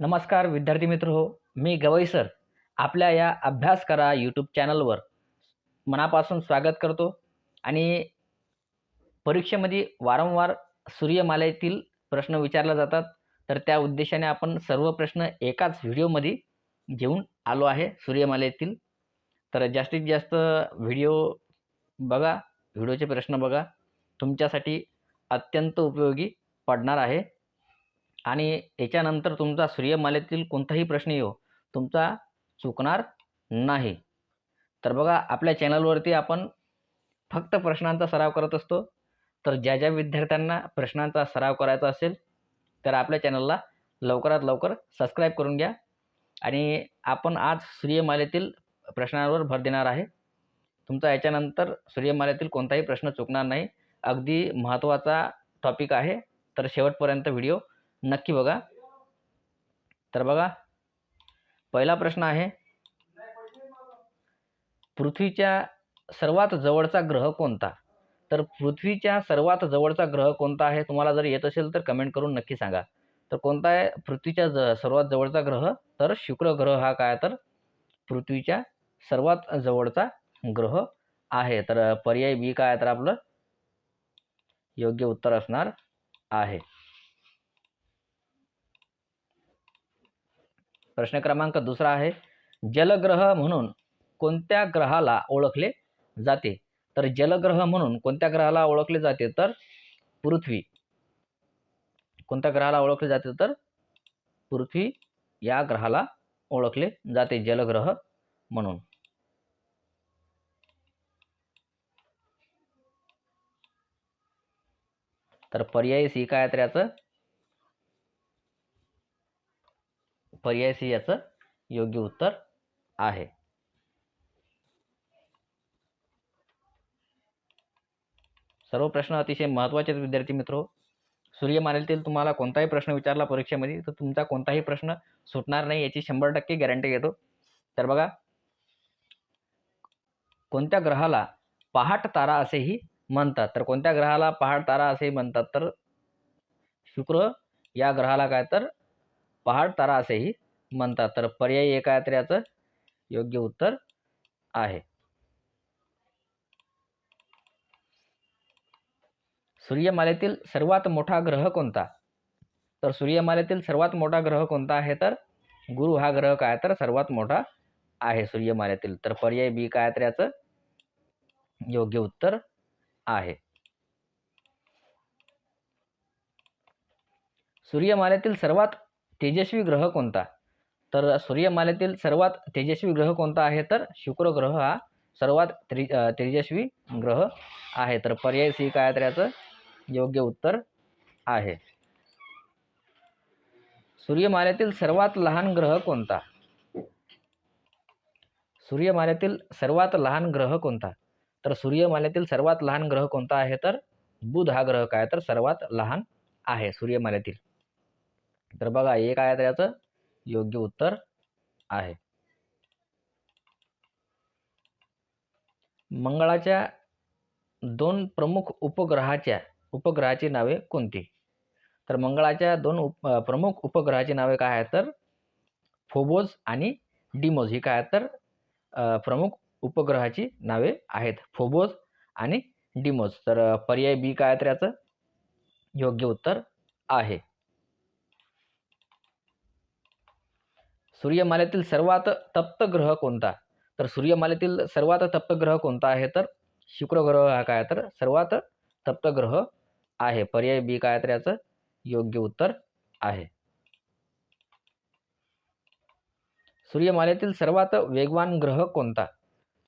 नमस्कार विद्यार्थी मित्र हो. मी गवई सर. आपल्या या अभ्यास करा यूट्यूब चॅनलवर मनापासून स्वागत करतो. आणि परीक्षेमध्ये वारंवार सूर्यमालेतील प्रश्न विचारले जातात. तर त्या उद्देशाने आपण सर्व प्रश्न एकाच व्हिडिओमध्ये घेऊन आलो आहे सूर्यमालेतील. तर जास्तीत जास्त व्हिडिओ बघा. व्हिडिओचे प्रश्न बघा. तुमच्यासाठी अत्यंत उपयोगी पडणार आहे. आणि याच्यानंतर तुमचा सूर्यमालेतील कोणताही प्रश्न येऊ तुमचा चुकणार नाही. तर बघा आपल्या चॅनलवरती आपण फक्त प्रश्नांचा सराव करत असतो. तर ज्या ज्या विद्यार्थ्यांना प्रश्नांचा सराव करायचा असेल तर आपल्या चॅनलला लवकरात लवकर सबस्क्राईब करून घ्या. आणि आपण आज सूर्यमालेतील प्रश्नांवर भर देणार आहे. तुमचा याच्यानंतर सूर्यमालेतील कोणताही प्रश्न चुकणार नाही. अगदी महत्त्वाचा टॉपिक आहे. तर शेवटपर्यंत व्हिडिओ नक्की बघा. तर बघा पहिला प्रश्न आहे पृथ्वीच्या सर्वात जवळचा ग्रह कोणता? तर पृथ्वीच्या सर्वात जवळचा ग्रह कोणता आहे? तुम्हाला जर येत असेल तर कमेंट करून नक्की सांगा. तर कोणता आहे? पृथ्वीच्या ज सर्वात जवळचा ग्रह तर शुक्र ग्रह हा काय? तर पृथ्वीच्या सर्वात जवळचा ग्रह आहे. तर पर्याय बी काय? तर आपलं योग्य उत्तर असणार आहे. प्रश्न क्रमांक दुसरा आहे. जलग्रह म्हणून कोणत्या ग्रहाला ओळखले जाते? तर जलग्रह म्हणून कोणत्या ग्रहाला ओळखले जाते? तर पृथ्वी. कोणत्या ग्रहाला ओळखले जाते? तर पृथ्वी या ग्रहाला ओळखले जाते जलग्रह म्हणून. तर पर्याय सी काय तर याचं पर्याय सी याचं योग्य उत्तर आहे. सर्व प्रश्न अतिशय महत्त्वाचे आहेत विद्यार्थी मित्र. सूर्यमालेतील तुम्हाला कोणताही प्रश्न विचारला परीक्षेमध्ये तर तुमचा कोणताही प्रश्न सुटणार नाही याची शंभर टक्के गॅरंटी घेतो. तर बघा कोणत्या ग्रहाला पहाट तारा असेही म्हणतात? तर कोणत्या ग्रहाला पहाट तारा असेही म्हणतात? तर शुक्र या ग्रहाला काय? तर पहाड तारा असेही म्हणतात. तर पर्यायी एक आहे तर याचं योग्य उत्तर आहे. सूर्यमालेतील सर्वात मोठा ग्रह कोणता? तर सूर्यमालेतील सर्वात मोठा ग्रह कोणता आहे? तर गुरु हा ग्रह काय? तर सर्वात मोठा आहे सूर्यमालेतील. तर पर्याय बी काय तर याचं योग्य उत्तर आहे. सूर्यमालेतील सर्वात तेजस्वी ग्रह कोणता? तर सूर्यमालेतील सर्वात तेजस्वी ग्रह कोणता आहे? तर शुक्र ग्रह हा सर्वात त्रि तेजस्वी ग्रह आहे. तर पर्याय सी काय तर याचं योग्य उत्तर आहे. सूर्यमालेतील सर्वात लहान ग्रह कोणता? सूर्यमालेतील सर्वात लहान ग्रह कोणता? तर सूर्यमालेतील सर्वात लहान ग्रह कोणता आहे? तर बुध हा ग्रह काय? तर सर्वात लहान आहे सूर्यमालेतील. तर बघा एक आहे तर याचं योग्य उत्तर आहे. मंगळाच्या दोन प्रमुख उपग्रहाच्या उपग्रहाची नावे कोणती? तर मंगळाच्या दोन उप प्रमुख उपग्रहाची नावे काय आहेत तर? फोबोज आणि डिमोज. ही काय आहेत तर? प्रमुख उपग्रहाची नावे आहेत. फोबोज आणि डिमोज. तर पर्याय बी काय तर याचं? योग्य उत्तर आहे. सूर्यमालेतील सर्वात तप्त ग्रह कोणता? तर सूर्यमालेतील सर्वात तप्त ग्रह कोणता आहे? तर शुक्र ग्रह हा काय? तर सर्वात तप्त ग्रह आहे. पर्याय बी काय? तर याचं योग्य उत्तर आहे. सूर्यमालेतील सर्वात वेगवान ग्रह कोणता?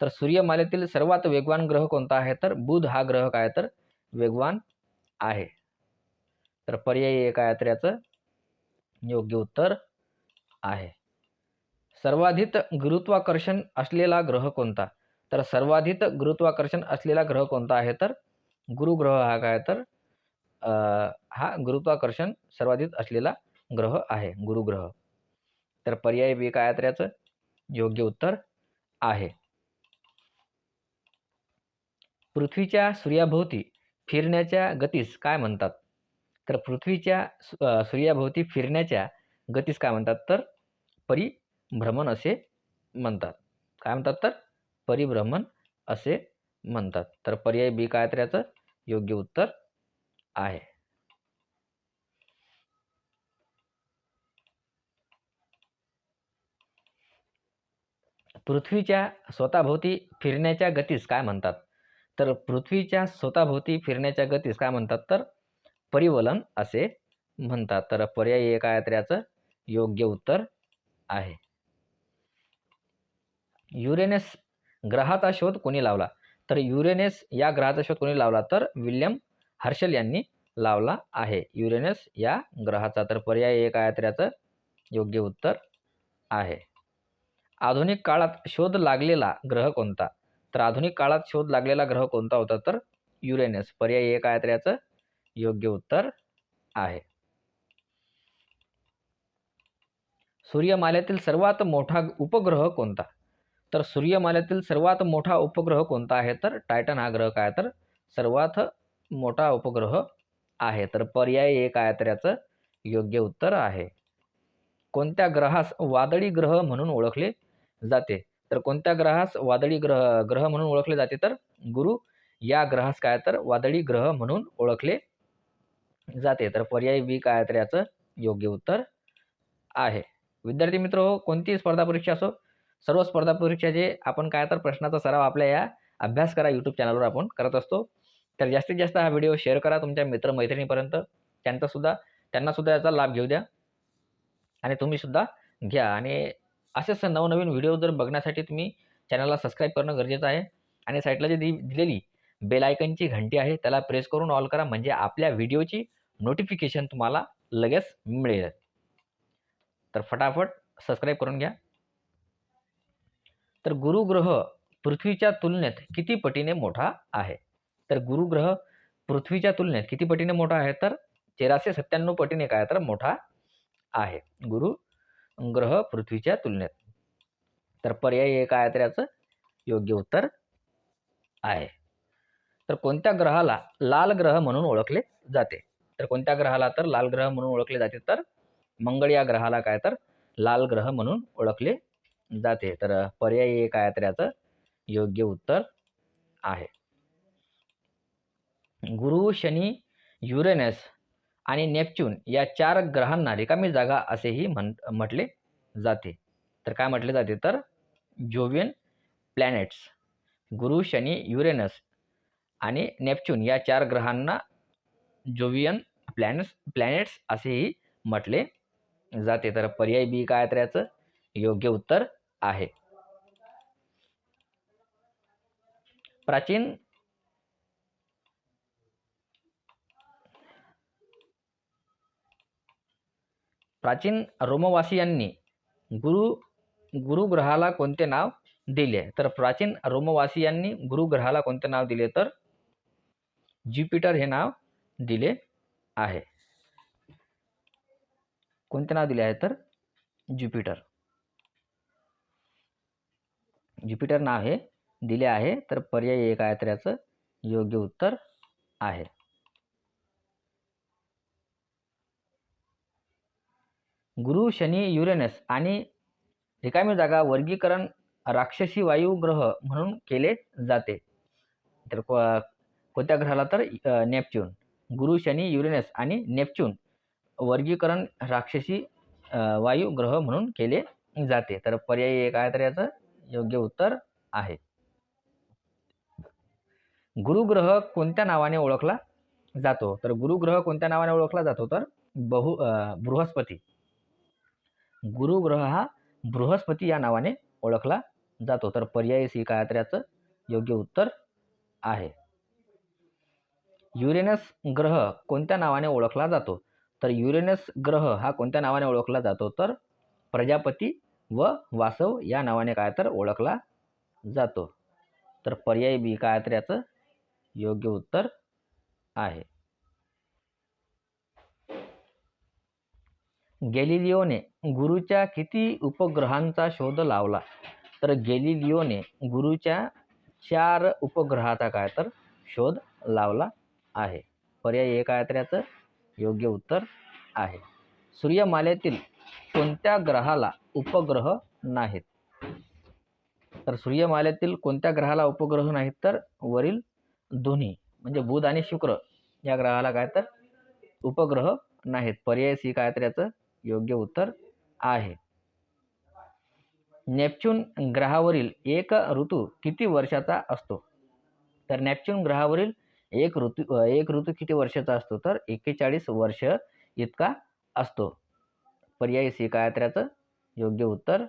तर सूर्यमालेतील सर्वात वेगवान ग्रह कोणता आहे? तर बुध हा ग्रह काय? तर वेगवान आहे. तर पर्याय एक आहे तर याचं योग्य उत्तर आहे. सर्वाधिक गुरुत्वाकर्षण असलेला ग्रह कोणता? तर सर्वाधिक गुरुत्वाकर्षण असलेला ग्रह कोणता आहे? तर गुरुग्रह हा काय? तर हा गुरुत्वाकर्षण सर्वाधिक असलेला ग्रह आहे गुरुग्रह. तर पर्याय बी काय तर याचं? योग्य उत्तर आहे. पृथ्वीच्या सूर्याभोवती फिरण्याच्या गतीस काय म्हणतात? तर पृथ्वीच्या सूर्याभोवती फिरण्याच्या गतीस काय म्हणतात? तर परी भ्रमण असे म्हणतात. काय म्हणतात तर? परिभ्रमण असे म्हणतात. तर पर्याय बी काय तर याचं? योग्य उत्तर आहे. पृथ्वीच्या स्वतःभोवती फिरण्याच्या गतीस काय म्हणतात? तर पृथ्वीच्या स्वतःभोवती फिरण्याच्या गतीस काय म्हणतात तर? परिवलन असे म्हणतात. तर पर्याय एक आहे तर याचं? योग्य उत्तर आहे. युरेनस ग्रहाचा शोध कोणी लावला? तर युरेनस या ग्रहाचा शोध कोणी लावला? तर विल्यम हर्षल यांनी लावला आहे. युरेनस या ग्रहाचा तर पर्याय एक आहे तर याचं योग्य उत्तर आहे. आधुनिक काळात शोध लागलेला ग्रह कोणता? तर आधुनिक काळात शोध लागलेला ग्रह कोणता होता? तर युरेनस. पर्याय एक आहे तर याचं योग्य उत्तर आहे. सूर्यमालेतील सर्वात मोठा उपग्रह कोणता? तर सूर्यमालेतील सर्वात मोठा उपग्रह कोणता आहे? तर टायटन हा ग्रह काय? तर सर्वात मोठा उपग्रह आहे. तर पर्याय एक आहे तर याचं योग्य उत्तर आहे. कोणत्या ग्रहास वादळी ग्रह म्हणून ओळखले जाते? तर कोणत्या ग्रहास वादळी ग्रह ग्रह म्हणून ओळखले जाते? तर गुरु या ग्रहास काय? तर वादळी ग्रह म्हणून ओळखले जाते. तर पर्याय बी काय? तर याचं योग्य उत्तर आहे. विद्यार्थी मित्र हो कोणतीही स्पर्धा परीक्षा असो? सर्व स्पर्धा परीक्षाचे आपण काय तर प्रश्नाचा सराव आपल्या या अभ्यास करा यूट्यूब चॅनलवर आपण करत असतो. तर जास्तीत जास्त हा व्हिडिओ शेअर करा तुमच्या मित्रमैत्रिणीपर्यंत. त्यांचासुद्धा त्यांनासुद्धा याचा लाभ घेऊ द्या. आणि तुम्हीसुद्धा घ्या. आणि असेच नवनवीन व्हिडिओ जर बघण्यासाठी तुम्ही चॅनलला सबस्क्राईब करणं गरजेचं आहे. आणि साईडला जी दि दिलेली बेलायकनची घंटी आहे त्याला प्रेस करून ऑल करा. म्हणजे आपल्या व्हिडिओची नोटिफिकेशन तुम्हाला लगेच मिळेल. तर फटाफट सबस्क्राईब करून घ्या. तर गुरुग्रह पृथ्वीच्या तुलनेत किती पटीने मोठा आहे? तर गुरुग्रह पृथ्वीच्या तुलनेत किती पटीने मोठा आहे? तर तेराशे सत्त्याण्णव पटीने काय तर मोठा आहे. गुरु ग्रह पृथ्वीच्या तुलनेत. तर पर्याय एक आहे तर याचं योग्य उत्तर आहे. तर कोणत्या ग्रहाला लाल ग्रह म्हणून ओळखले जाते? तर कोणत्या ग्रहाला तर लाल ग्रह म्हणून ओळखले जाते? तर मंगळ या ग्रहाला काय? तर लाल ग्रह म्हणून ओळखले जाते. तर पर्याय एक आहे तर याचं योग्य उत्तर आहे. गुरु शनी युरेनस आणि नेपच्यून या चार ग्रहांना रिकामी जागा असेही म्हण म्हटले जाते. तर काय म्हटले जाते? तर जोवियन प्लॅनेट्स गुरु शनी युरेनस आणि नेपच्यून या चार ग्रहांना जोवियन प्लॅनेट्स प्लॅनेट्स असेही म्हटले जाते. तर पर्याय बी काय तर याचं? योग्य उत्तर आहे. प्राचीन प्राचीन रोमवासियांनी गुरु गुरुग्रहाला कोणते नाव दिले? तर प्राचीन रोमवासियांनी गुरुग्रहाला कोणते नाव दिले? तर ज्युपिटर हे नाव दिले आहे. कोणते नाव दिले आहे? तर ज्युपिटर. ज्युपिटर नाव हे दिले आहे तर पर्याय एक आहे तर याचं योग्य उत्तर आहे. गुरु शनी युरेनस आणि रिकामी जागा वर्गीकरण राक्षसी वायू ग्रह म्हणून केले जाते. तर कोणत्या ग्रहाला तर? नेपच्यून. गुरु शनी युरेनस आणि नेपच्यून वर्गीकरण राक्षसी वायू ग्रह म्हणून केले जाते. तर पर्याय एक आहे तर याचं योग्य उत्तर आहे. गुरुग्रह कोणत्या नावाने ओळखला जातो? तर गुरुग्रह कोणत्या नावाने ओळखला जातो? तर बहु बृहस्पती. गुरुग्रह हा बृहस्पती या नावाने ओळखला जातो. तर पर्यायी सी काय तर याचं योग्य उत्तर आहे. युरेनस ग्रह कोणत्या नावाने ओळखला जातो? तर युरेनस ग्रह हा कोणत्या नावाने ओळखला जातो? तर प्रजापती व वासव या नावाने काय तर ओळखला जातो. तर पर्याय बी काय तर याचं योग्य उत्तर आहे. गॅलिलिओने गुरुच्या किती उपग्रहांचा शोध लावला? तर गॅलिलिओने गुरुच्या चार उपग्रहाचा काय तर शोध लावला आहे. पर्याय एक आहे तर याचं योग्य उत्तर आहे. सूर्यमालेतील कोणत्या ग्रहाला उपग्रह नाहीत? तर सूर्यमालेतील कोणत्या ग्रहाला उपग्रह नाहीत? तर वरील दोन्ही म्हणजे बुध आणि शुक्र या ग्रहाला काय तर उपग्रह नाहीत. पर्याय सी काय तर याचं योग्य उत्तर आहे. नेपच्यून ग्रहावरील एक ऋतू किती वर्षाचा असतो? तर नेपच्यून ग्रहावरील एक ऋतू एक ऋतू किती वर्षाचा असतो? तर एक्केचाळीस वर्ष इतका असतो. पर्याय सी काय त्याचं योग्य उत्तर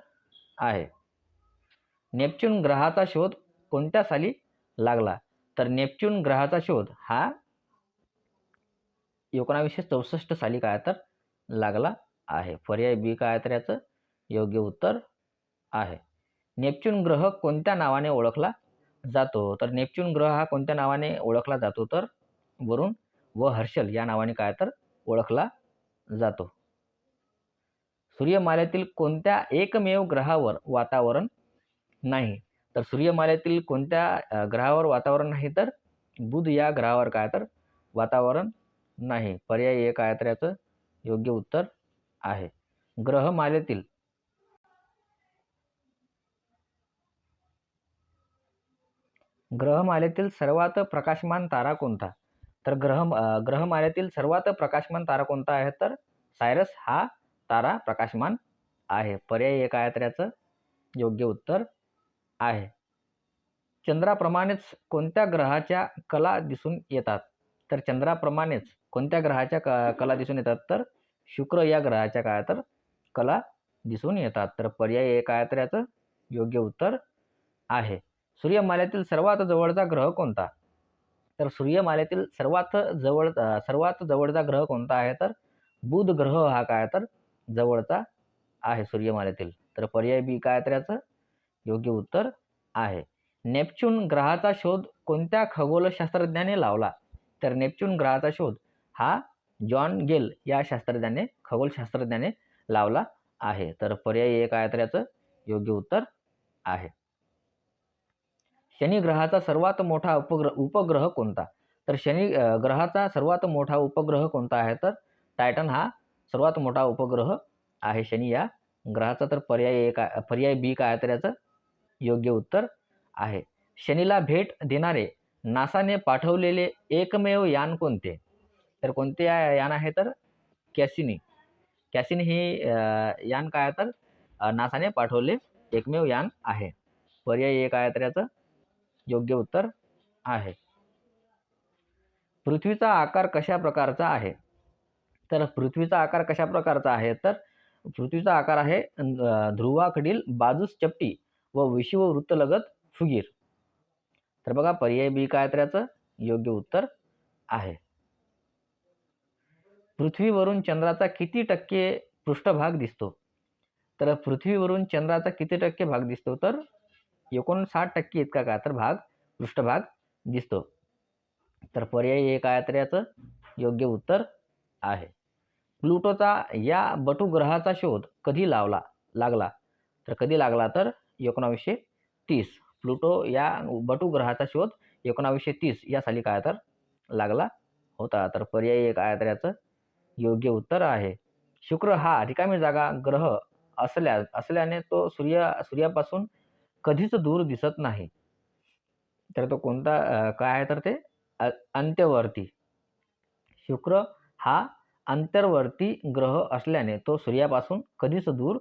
आहे. नेपच्यून ग्रहाचा शोध कोणत्या साली लागला? तर नेपच्यून ग्रहाचा शोध हा एकोणावीसशे चौसष्ट साली काय तर लागला आहे. पर्याय बी काय तर याचं योग्य उत्तर आहे. नेपच्यून ग्रह कोणत्या नावाने ओळखला जातो? तर नेपच्यून ग्रह हा कोणत्या नावाने ओळखला जातो? तर वरुण व हर्षल या नावाने काय तर ओळखला जातो. सूर्यमालेतील कोणत्या एकमेव ग्रहावर वातावरण नाही? तर सूर्यमालेतील कोणत्या ग्रहावर वातावरण नाही तर बुध या ग्रहावर काय तर वातावरण नाही. पर्याय एक आहे तर याचं योग्य उत्तर आहे. ग्रहमालेतील ग्रहमालेतील सर्वात प्रकाशमान तारा कोणता? तर ग्रह ग्रहमालेतील सर्वात प्रकाशमान तारा कोणता आहे? तर सायरस हा तारा प्रकाशमान आहे. पर्याय एक आहे तर याचं योग्य उत्तर आहे. चंद्राप्रमाणेच कोणत्या ग्रहाच्या कला दिसून येतात? तर चंद्राप्रमाणेच कोणत्या ग्रहाच्या क कला दिसून येतात? तर शुक्र या ग्रहाच्या काय तर कला दिसून येतात. तर पर्याय एक आहे तर याचं योग्य उत्तर आहे. सूर्यमालेतील सर्वात जवळचा ग्रह कोणता? तर सूर्यमालेतील सर्वात जवळ सर्वात जवळचा ग्रह कोणता आहे? तर बुध ग्रह हा काय तर जवळचा आहे सूर्यमालेतील. तर पर्याय बी काय तर याचं? योग्य उत्तर आहे. नेपच्यून ग्रहाचा शोध कोणत्या खगोलशास्त्रज्ञाने लावला? तर नेपच्यून ग्रहाचा शोध हा जॉन गेल या शास्त्रज्ञाने खगोलशास्त्रज्ञाने लावला आहे. तर पर्याय एक आहे तर याचं? योग्य उत्तर आहे. शनी ग्रहाचा सर्वात मोठा उपग्रह उपग्रह कोणता? तर शनी ग्रहाचा सर्वात मोठा उपग्रह कोणता आहे? तर टायटन हा सर्वात मोठा उपग्रह आहे शनी या ग्रहाचा. तर पर्याय एक पर्याय बी काय तर याचं योग्य उत्तर आहे. शनीला भेट देणारे नासाने पाठवलेले एकमेव यान कोणते? तर कोणते यान आहे तर कॅसिनी. कॅसिनी हे यान काय तर नासाने पाठवले एकमेव यान आहे. पर्याय एक आहे तर याचं योग्य उत्तर आहे. पृथ्वीचा आकार कशा प्रकारचा आहे? तर पृथ्वीचा आकार कशा प्रकारचा आहे? तर पृथ्वीचा आकार आहे ध्रुवाकडील बाजूस चपटी व विषुववृत्तलगत फुगीर. तर बघा पर्याय बी काय तर याचं योग्य उत्तर आहे. पृथ्वीवरून चंद्राचा किती टक्के पृष्ठभाग दिसतो? तर पृथ्वीवरून चंद्राचा किती टक्के भाग दिसतो? तर एकोणसाठ टक्के इतका का? तर भाग पृष्ठभाग दिसतो. तर पर्याय एक काय तर याचं? योग्य उत्तर आहे. प्लुटोचा या बटू ग्रहाचा शोध कधी लावला लागला? तर कधी लागला तर एकोणावीसशे तीस. प्लुटो या बटू ग्रहाचा शोध एकोणावीसशे तीस या साली काय तर लागला होता. तर पर्यायी एक आहे तर याचं योग्य उत्तर आहे. शुक्र हा रिकामी जागा ग्रह असल्या असल्याने तो सूर्य सूर्यापासून कधीच दूर दिसत नाही. तर तो कोणता काय आहे तर ते अंत्यवर्ती. शुक्र हा अंतर्वर्ती ग्रह असल्याने तो सूर्यापासून कधीच दूर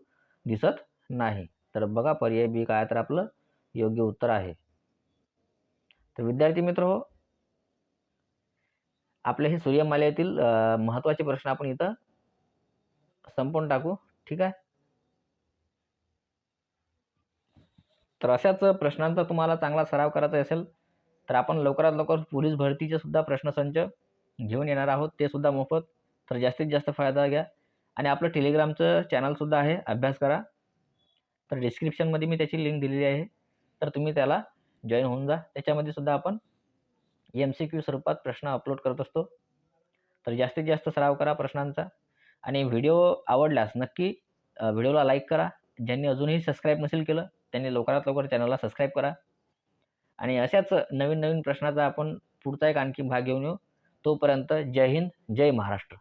दिसत नाही. तर बघा पर्याय बी काय तर आपलं योग्य उत्तर आहे. तर विद्यार्थी मित्र हो आपले हे सूर्यमालेतील महत्त्वाचे प्रश्न आपण इथं संपवून टाकू. ठीक आहे? तर अशाच प्रश्नांचा तुम्हाला चांगला सराव करायचा असेल तर आपण लवकरात लवकर पोलीस भरतीचे सुद्धा प्रश्नसंच घेऊन येणार आहोत. ते सुद्धा मोफत. तर जास्तीत जास्त फायदा घ्या. आणि आपलं टेलिग्रामचं चॅनलसुद्धा आहे अभ्यास करा. तर डिस्क्रिप्शनमध्ये मी त्याची लिंक दिलेली आहे. तर तुम्ही त्याला जॉईन होऊन जा. त्याच्यामध्ये सुद्धा आपण एम सी क्यू स्वरूपात प्रश्न अपलोड करत असतो. तर जास्तीत जास्त सराव करा प्रश्नांचा. आणि व्हिडिओ आवडल्यास नक्की व्हिडिओला लाईक करा. ज्यांनी अजूनही सबस्क्राईब नसेल केलं त्यांनी लवकरात लवकर चॅनलला सबस्क्राईब करा. आणि अशाच नवीन नवीन प्रश्नाचा आपण पुढचा एक आणखी भाग घेऊन येऊ. तोपर्यंत जय हिंद जय महाराष्ट्र.